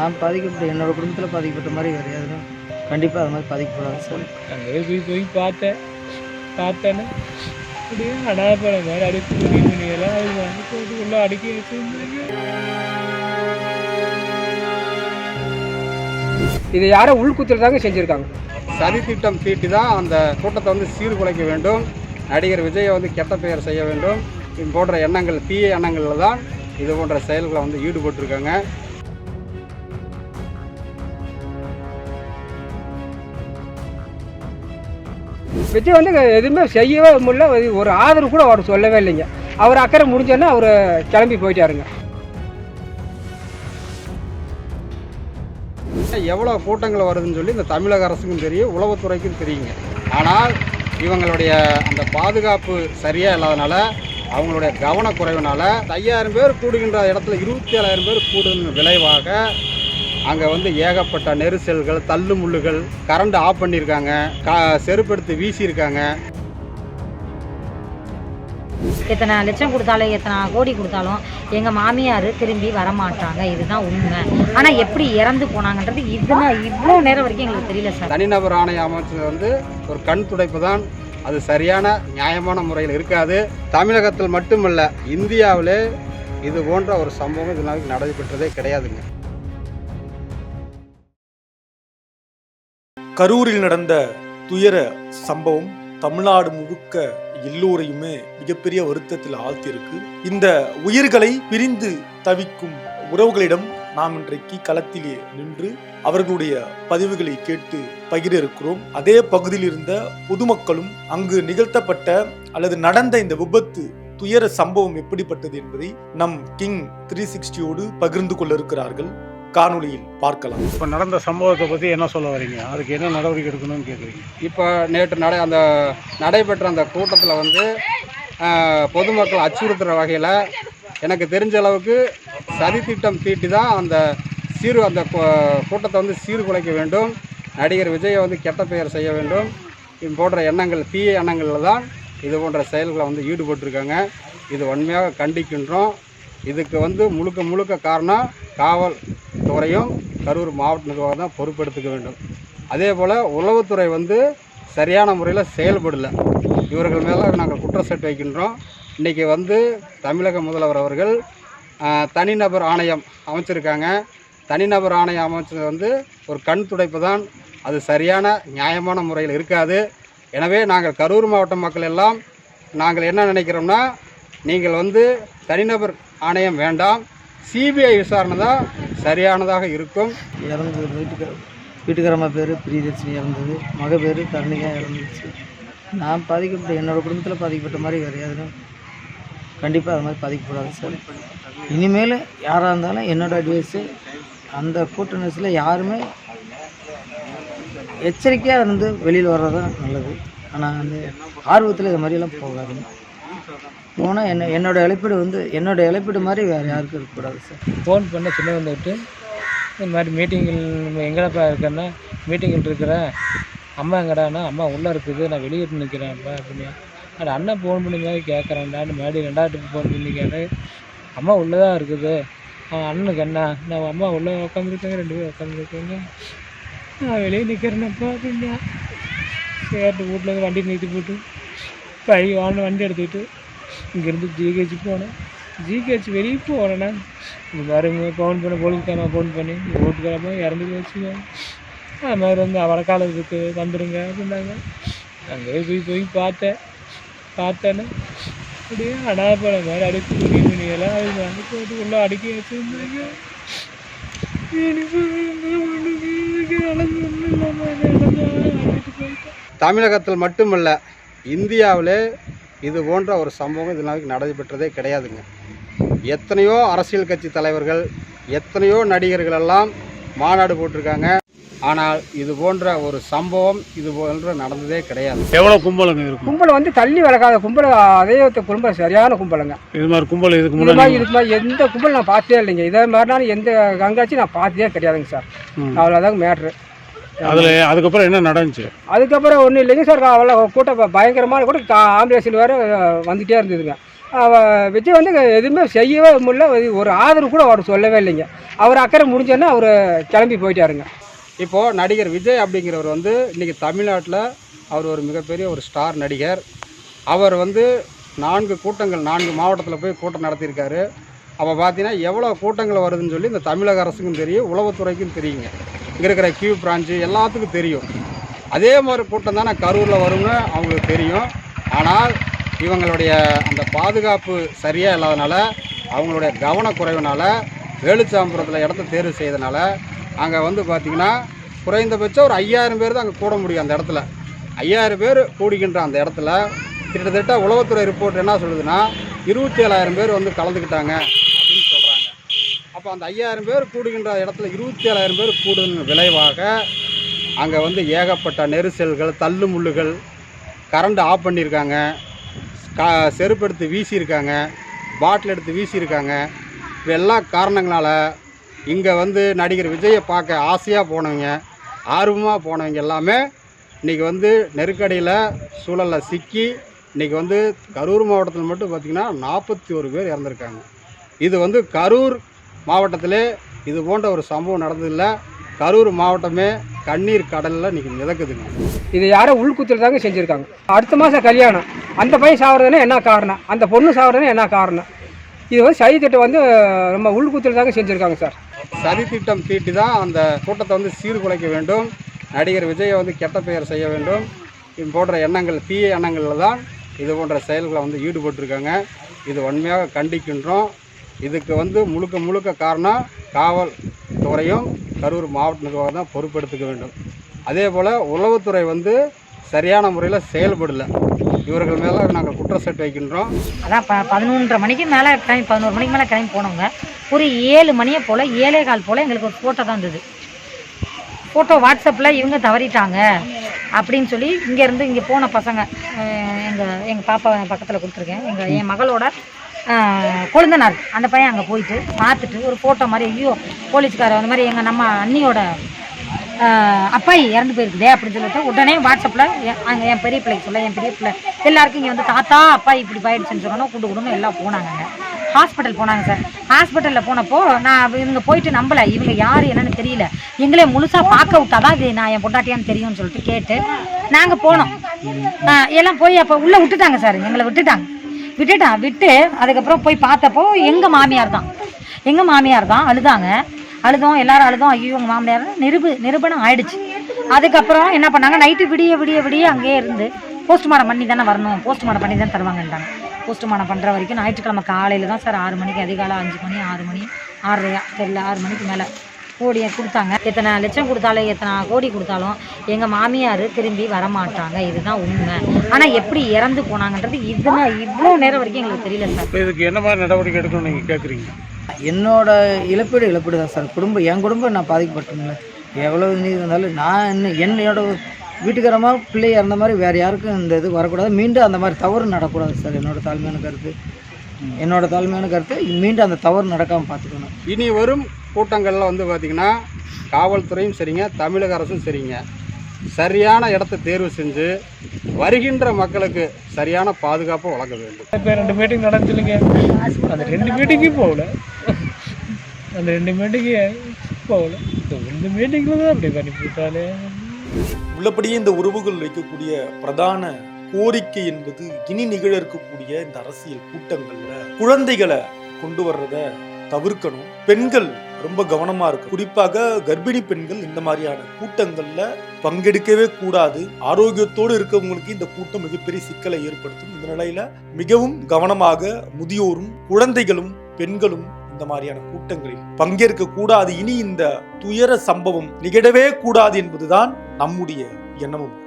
நான் பாதிக்கப்பட்ட என்னோட குடும்பத்தில் பாதிக்கப்பட்ட மாதிரி வேறு யாரும் கண்டிப்பாக அது மாதிரி பாதிக்கப்படாது சார் அங்கே போய் போய் பார்த்தேன். பார்த்தேன்னு அப்படியே அனாப்பட மாதிரி அடுத்து துணி துணியெல்லாம் அது வந்து போட்டுக்குள்ளே அடுக்கி வச்சுருந்தாங்க இது யாரோ உள்குத்தில் தாங்க செஞ்சுருக்காங்க. சதி திட்டம் தீட்டி தான் அந்த கூட்டத்தை வந்து சீர்குலைக்க வேண்டும். நடிகர் விஜயை வந்து கெட்ட பெயர் செய்ய வேண்டும். இது போன்ற எண்ணங்கள் தீய எண்ணங்களில் தான் இது போன்ற செயல்களை வந்து ஈடுபட்டிருக்காங்க. விஜய் வந்து எதுவுமே செய்யவே முடியல. ஒரு- ஆதரவு கூட அவர் சொல்லவே இல்லைங்க. அவர் அக்கறை முடிஞ்சோன்னா அவர் கிளம்பி போயிட்டாருங்க. எவ்வளோ கூட்டங்கள் வருதுன்னு சொல்லி இந்த தமிழக அரசுக்கும் தெரியும் உளவுத்துறைக்கும் தெரியுங்க. ஆனால் இவங்களுடைய அந்த பாதுகாப்பு சரியாக இல்லாதனால அவங்களுடைய கவனக்குறைவினால் ஐயாயிரம் பேர் கூடுகின்ற இடத்துல இருபத்தி ஏழாயிரம் பேர் கூடுகின்ற விளைவாக அங்கே வந்து ஏகப்பட்ட நெரிசல்கள் தள்ளு முள்ளுகள் கரண்ட் ஆஃப் பண்ணியிருக்காங்க கா செருப்படுத்து வீசியிருக்காங்க. எத்தனை லட்சம் கொடுத்தாலும் எத்தனை கோடி கொடுத்தாலும் எங்கள் மாமியார் திரும்பி வரமாட்டாங்க. இதுதான் உண்மை. ஆனால் எப்படி இறந்து போனாங்கன்றது இதுனா இவ்வளோ நேரம் வரைக்கும் எங்களுக்கு தெரியல சார். தனிநபர் ஆணைய அமைச்சது வந்து ஒரு கண் துடைப்பு தான். அது சரியான நியாயமான முறையில் இருக்காது. தமிழகத்தில் மட்டுமல்ல இந்தியாவிலே இது போன்ற ஒரு சம்பவம் இது நாளைக்கு நடைபெற்றதே கிடையாதுங்க. கரூரில் நடந்த துயர சம்பவம் தமிழ்நாடு முழுக்க எல்லோரையுமே மிகப்பெரிய வருத்தத்தில் ஆழ்த்தியிருக்கு. இந்த உயிர்களை பிரிந்து தவிக்கும் உறவுகளிடம் நாம் இன்றைக்கு களத்திலே நின்று அவர்களுடைய பதிவுகளை கேட்டு பகிர இருக்கிறோம் அதே பகுதியில் இருந்த பொதுமக்களும் அங்கு நிகழ்த்தப்பட்ட அல்லது நடந்த இந்த விபத்து துயர சம்பவம் எப்படிப்பட்டது என்பதை நம் கிங் த்ரீ சிக்ஸ்டியோடு பகிர்ந்து கொள்ள இருக்கிறார்கள். காணொளியில் பார்க்கலாம். இப்போ நடந்த சம்பவத்தை பற்றி என்ன சொல்ல வரீங்க? அதுக்கு என்ன நடவடிக்கை எடுக்கணும்னு கேட்குறீங்க இப்போ நேற்று நடை அந்த நடைபெற்ற அந்த கூட்டத்தில் வந்து பொதுமக்கள் அச்சுறுத்துகிற வகையில் எனக்கு தெரிஞ்ச அளவுக்கு சதி திட்டம் தீட்டி தான் அந்த சீர் அந்த கூட்டத்தை வந்து சீர்குலைக்க வேண்டும். நடிகர் விஜயை வந்து கெட்ட பெயர் செய்ய வேண்டும். இது போன்ற எண்ணங்கள் தீய எண்ணங்களில் தான் இது போன்ற செயல்களை வந்து ஈடுபட்டிருக்காங்க. இது உண்மையாக கண்டிக்கின்றோம். இதுக்கு வந்து முழுக்க முழுக்க காரணம் காவல். துறையும் கரூர் மாவட்ட நிர்வாகம் தான் பொறுப்பெடுத்துக்க வேண்டும். அதே போல் உளவுத்துறை வந்து சரியான முறையில் செயல்படலை. இவர்கள் மேலே நாங்கள் குற்றச்சாட்டு வைக்கின்றோம். இன்றைக்கி வந்து தமிழக முதல்வர் அவர்கள் தனிநபர் ஆணையம் அமைச்சிருக்காங்க. தனிநபர் ஆணையம் அமைச்சது வந்து ஒரு கண் துடைப்பு தான். அது சரியான நியாயமான முறையில் இருக்காது. எனவே நாங்கள் கரூர் மாவட்ட மக்கள் எல்லாம் நாங்கள் என்ன நினைக்கிறோம்னா நீங்கள் வந்து தனிநபர் ஆணையம் வேண்டாம். சிபிஐ விசாரணை தான் சரியானதாக இருக்கும். இறந்தது வீட்டுக்கார வீட்டுக்காரம்மா பேர் பிரியதர்ஷினி இறந்தது. மக பேர் தரணியாக இறந்துச்சு. நான் பாதிக்கப்பட்ட என்னோடய குடும்பத்தில் பாதிக்கப்பட்ட மாதிரி வேறு யாரும் கண்டிப்பாக அது மாதிரி பாதிக்கப்படாது சார். இனிமேல் யாராக இருந்தாலும் என்னோடய அட்வைஸு அந்த கூட்ட நெரிசலில் யாருமே எச்சரிக்கையாக இருந்து வெளியில் வர்றது தான் நல்லது. ஆனால் அந்த ஆர்வத்தில் இது மாதிரியெல்லாம் போகாதுங்க. போனால் என்ன என்னோடய இழப்பீடு வந்து என்னோட இழப்பீடு மாதிரி வேறு யாருக்கும் இருக்கக்கூடாது சார் ஃபோன் பண்ண சின்ன வந்துட்டு இந்த மாதிரி மீட்டிங்கில் எங்கடப்பா இருக்கேன்னா மீட்டிங்கில் இருக்கிறேன். அம்மா எங்கடான்னா அம்மா உள்ளே இருக்குது நான் வெளியே நிற்கிறேன்ப்பா அப்படின்னு. அது அண்ணன் ஃபோன் பண்ணி மாதிரி கேட்குறேன்டான்னு மறுபடியும் ரெண்டாவது ஃபோன் பண்ணி கேட்டேன். அம்மா உள்ளே தான் இருக்குது அண்ணனுக்கு என்ன? நான் அம்மா உள்ளே உட்காந்துருக்காங்க ரெண்டு பேரும் உட்காந்துருக்காங்க நான் வெளியே நிற்கிறேனப்பா அப்படின்னா. சேர்த்து வீட்டில் வண்டி நிறுத்தி போட்டு பை வாங்க வண்டி எடுத்துக்கிட்டு இங்கேருந்து ஜிஹெச் போனேன். ஜிஹெச் வெளியே போனேன்னா இந்த மாதிரி ஃபோன் பண்ண போலீஸ்காரமா ஃபோன் பண்ணி வீட்டுக்காரமா இறந்து போச்சுங்க அது மாதிரி வந்து வடக்காலத்துக்கு வந்துடுங்க அப்படின்னாங்க. அங்கே போய் போய் பார்த்தேன். பார்த்தேன்னு அப்படியே அனாப்பட மாதிரி அடுத்து துணி துணியெல்லாம் அது வந்து போட்டுக்குள்ளே அடுக்கி வச்சுருந்தாங்க தமிழகத்தில் மட்டுமல்ல இந்தியாவிலே இது போன்ற ஒரு சம்பவம் இது நாளைக்கு நடைபெற்றதே கிடையாதுங்க. எத்தனையோ அரசியல் கட்சி தலைவர்கள் எத்தனையோ நடிகர்கள் எல்லாம் மாநாடு போட்டிருக்காங்க. ஆனால் இது போன்ற ஒரு சம்பவம் இது போன்ற நடந்ததே கிடையாது. எவ்வளோ கும்பலுங்க இருக்கும் கும்பல் வந்து தள்ளி விலகாத கும்பல் அதே கும்பல் சரியான கும்பலுங்க. இது மாதிரி கும்பல் இதுக்கு முன்னாடி இதுக்கு மாதிரி எந்த கும்பல் நான் பார்த்தே இல்லைங்க. இதே மாதிரினாலும் எந்த கங்காச்சும் நான் பார்த்ததே கிடையாதுங்க சார். அவ்வளோதாங்க மேட்ரு அதில் அதுக்கப்புறம் என்ன நடந்துச்சு? அதுக்கப்புறம் ஒன்றும் இல்லைங்க சார். அவ்வளோ கூட்டம் பயங்கரமான கூட கா- ஆம்புலன்ஸில் வேறு வந்துகிட்டே இருந்ததுங்க. விஜய் வந்து எதுவுமே செய்யவே முடியல. ஒரு- ஒரு ஆதரவு கூட அவர் சொல்லவே இல்லைங்க. அவர் அக்கறை முடிஞ்சோன்னே அவர் கிளம்பி போயிட்டாருங்க. இப்போது நடிகர் விஜய் அப்படிங்கிறவர் வந்து இன்றைக்கி தமிழ்நாட்டில் அவர் ஒரு மிகப்பெரிய ஒரு ஸ்டார் நடிகர். அவர் வந்து நான்கு கூட்டங்கள் நான்கு மாவட்டத்தில் போய் கூட்டம் நடத்தியிருக்காரு. அப்போ பார்த்தீங்கன்னா எவ்வளோ கூட்டங்கள் வருதுன்னு சொல்லி இந்த தமிழக அரசுக்கும் தெரியும் உளவுத்துறைக்கும் தெரியுங்க. இங்கே இருக்கிற கியூ பிரான்ச்சு எல்லாத்துக்கும் தெரியும். அதே மாதிரி கூட்டம் தானே கரூரில் வரும்னு அவங்களுக்கு தெரியும். ஆனால் இவங்களுடைய அந்த பாதுகாப்பு சரியாக இல்லாதனால அவங்களுடைய கவனக்குறைவுனால வேலுச்சாம்பரத்தில் இடத்த தேர்வு செய்தனால அங்கே வந்து பார்த்திங்கன்னா குறைந்தபட்சம் ஒரு ஐயாயிரம் பேர் தான் அங்கே கூட முடியும் அந்த இடத்துல. ஐயாயிரம் பேர் கூடுகின்ற அந்த இடத்துல கிட்டத்தட்ட உளவுத்துறை ரிப்போர்ட் என்ன சொல்லுதுன்னா இருபத்தி ஏழாயிரம் பேர் வந்து கலந்துக்கிட்டாங்க. அப்போ அந்த ஐயாயிரம் பேர் கூடுகின்ற இடத்துல இருபத்தி ஏழாயிரம் பேர் கூடுதல் விளைவாக அங்கே வந்து ஏகப்பட்ட நெரிசல்கள் தள்ளு முள்ளுகள் கரண்ட் ஆஃப் பண்ணியிருக்காங்க. கா செருப்பு எடுத்து வீசியிருக்காங்க. பாட்டில் எடுத்து வீசியிருக்காங்க. இது எல்லா இங்கே வந்து நடிகர் விஜயை பார்க்க ஆசையாக போனவங்க ஆர்வமாக போனவங்க எல்லாமே இன்றைக்கி வந்து நெருக்கடியில் சூழலில் சிக்கி இன்றைக்கி வந்து கரூர் மாவட்டத்தில் மட்டும் பார்த்திங்கன்னா நாற்பத்தி ஒரு பேர் இறந்துருக்காங்க. இது வந்து கரூர் மாவட்டத்திலே இது போன்ற ஒரு சம்பவம் நடந்ததில்லை. கரூர் மாவட்டமே கண்ணீர் கடலில் இன்றைக்கி மிதக்குதுங்க. இது யாரோ உள்குத்தில் தாங்க செஞ்சுருக்காங்க. அடுத்த மாதம் கல்யாணம். அந்த பையன் சாவறதுன்னா என்ன காரணம்? அந்த பொண்ணு சாவறதுன்னா என்ன காரணம்? இது வந்து சதி திட்டம் வந்து நம்ம உள்குத்தில் தாங்க செஞ்சுருக்காங்க சார். சதி திட்டம் தீட்டி தான் அந்த கூட்டத்தை வந்து சீர்குலைக்க வேண்டும். நடிகர் விஜயை வந்து கெட்ட பெயர் செய்ய வேண்டும். இது போன்ற எண்ணங்கள் தீய எண்ணங்களில் தான் இது போன்ற செயல்களை வந்து ஈடுபட்டிருக்காங்க. இது வன்மையாக கண்டிக்கின்றோம். இதுக்கு வந்து முழுக்க முழுக்க காரணம் காவல் துறையும் கரூர் மாவட்ட நிர்வாகம் தான் பொறுப்பெடுத்துக்க வேண்டும். அதே போல் உளவுத்துறை வந்து சரியான முறையில் செயல்படலை. இவர்கள் மேலே நாங்கள் குற்றச்சாட்டு வைக்கின்றோம். அதான் ப பதினொன்றரை மணிக்கு மேலே கிளம்பி பதினோரு மணிக்கு மேலே கிளம்பி போனவங்க ஒரு ஏழு மணியை போல் ஏழே கால் போல் எங்களுக்கு ஒரு ஃபோட்டோ தான் இருந்தது. ஃபோட்டோ வாட்ஸ்அப்பில் இவங்க தவறிட்டாங்க அப்படின்னு சொல்லி இங்கேருந்து இங்கே போன பசங்க எங்கள் எங்கள் பாப்பா பக்கத்தில் கொடுத்துருக்கேன். எங்கள் என் மகளோட கொழுந்தனார். அந்த பையன் அங்கே போயிட்டு பார்த்துட்டு ஒரு ஃபோட்டோ மாதிரி ஐயோ போலீஸ்காரர் அந்த மாதிரி எங்கள் நம்ம அண்ணியோட அப்பாய் அப்பாயி இறந்து போயிருக்குதே அப்படின்னு சொல்லிட்டு உடனே வாட்ஸ்அப்பில் அங்கே என் பெரிய பிள்ளைக்கு சொல்ல என் பெரிய பிள்ளை எல்லாருக்கும் இங்கே வந்து தாத்தா அப்பா இப்படி போயிடுச்சுன்னு சொன்னோம் கூட்டு கொடுங்க எல்லாம் போனாங்க ஹாஸ்பிட்டல் போனாங்க சார் ஹாஸ்பிட்டலில் போனப்போ நான் இவங்க போயிட்டு நம்பலை. இவங்க யார் என்னன்னு தெரியல. எங்களே முழுசாக பார்க்க விட்டாதான் இது நான் என் பொண்டாட்டியான்னு தெரியும்னு சொல்லிட்டு கேட்டு நாங்கள் போனோம். எல்லாம் போய் அப்போ உள்ளே விட்டுட்டாங்க சார் எங்களை விட்டுட்டாங்க. விட்டுட்டான் விட்டு அதுக்கப்புறம் போய் பார்த்தப்போ எங்கள் மாமியார் தான். எங்கள் மாமியார் தான் அழுதாங்க. அழுதோம் எல்லாரும் அழுதோம் ஐயோ உங்கள் மாமியார் நிருபு நிரூபணம் ஆயிடுச்சு. அதுக்கப்புறம் என்ன பண்ணாங்க நைட்டு விடிய விடிய விடிய அங்கேயே இருந்து போஸ்ட்மார்டம் பண்ணி தானே வரணும். போஸ்ட்மார்டம் பண்ணி தான் தருவாங்கன்றாங்க போஸ்ட்மார்டம் பண்ணுற வரைக்கும் ஞாயிற்றுக்கிழமை காலையில் தான் சார் ஆறு மணிக்கு அதிகாலை அஞ்சு மணி ஆறு மணி ஆறரையா? தெரியல ஆறு மணிக்கு மேலே. கோடியை கொடுத்தாங்க. எத்தனை லட்சம் கொடுத்தாலும் எத்தனை கோடி கொடுத்தாலும் எங்கள் மாமியார் திரும்பி வரமாட்டாங்க. இதுதான் உண்மை. ஆனால் எப்படி இறந்து போனாங்கன்றது இதுதான் இவ்வளோ நேரம் வரைக்கும் எங்களுக்கு தெரியல சார். இப்போ இதுக்கு என்ன மாதிரி நடவடிக்கை எடுக்கணும்னு நீங்கள் கேட்குறீங்க என்னோட இழப்பீடு இழப்பீடு தான் சார். குடும்பம் என் குடும்பம் நான் பாதிக்கப்பட்டேன்ல எவ்வளோ நீதி இருந்தாலும் நான் என்ன என்னோட வீட்டுக்காரமா பிள்ளை இறந்த மாதிரி வேறு யாருக்கும் இந்த இது வரக்கூடாது. மீண்டும் அந்த மாதிரி தவறு நடக்கூடாது சார் என்னோட தாழ்மையான கருத்து. என்னோட தாழ்மையான கருத்து மீண்டும் அந்த தவறு நடக்காமல் பார்த்துக்கணும். இனி வரும் கூட்டங்களில் வந்து பார்த்திங்கன்னா காவல்துறையும் சரிங்க தமிழக அரசும் சரிங்க. சரியான இடத்த தேர்வு செஞ்சு வருகின்ற மக்களுக்கு சரியான பாதுகாப்பை வழங்க வேண்டும். இப்போ ரெண்டு மீட்டிங் நடந்துச்சுங்க அந்த ரெண்டு மீட்டிங்கும் போகல. அந்த ரெண்டு மீட்டிங்கு போகல. இந்த ரெண்டு மீட்டிங்கில் தான் அப்படி பண்ணி போட்டாலே உள்ளபடியே இந்த உறவுகள் வைக்கக்கூடிய பிரதான கோரிக்கை என்பது இனி நிகழ இருக்கக்கூடிய இந்த அரசியல் கூட்டங்கள்ல குழந்தைகளை கொண்டு வர்றத தவிர்க்கணும். பெண்கள் ரொம்ப கவனமா இருக்கு குறிப்பாக கர்ப்பிணி பெண்கள் இந்த மாதிரியான கூட்டங்கள்ல பங்கெடுக்கவே கூடாது. ஆரோக்கியத்தோடு இருக்கவங்களுக்கு இந்த கூட்டம் மிகப்பெரிய சிக்கலை ஏற்படுத்தும். இந்த நிலையில மிகவும் கவனமாக முதியோரும் குழந்தைகளும் பெண்களும் இந்த மாதிரியான கூட்டங்களில் பங்கேற்க கூடாது. இனி இந்த துயர சம்பவம் நிகழவே கூடாது என்பதுதான் நம்முடைய எண்ணமும்.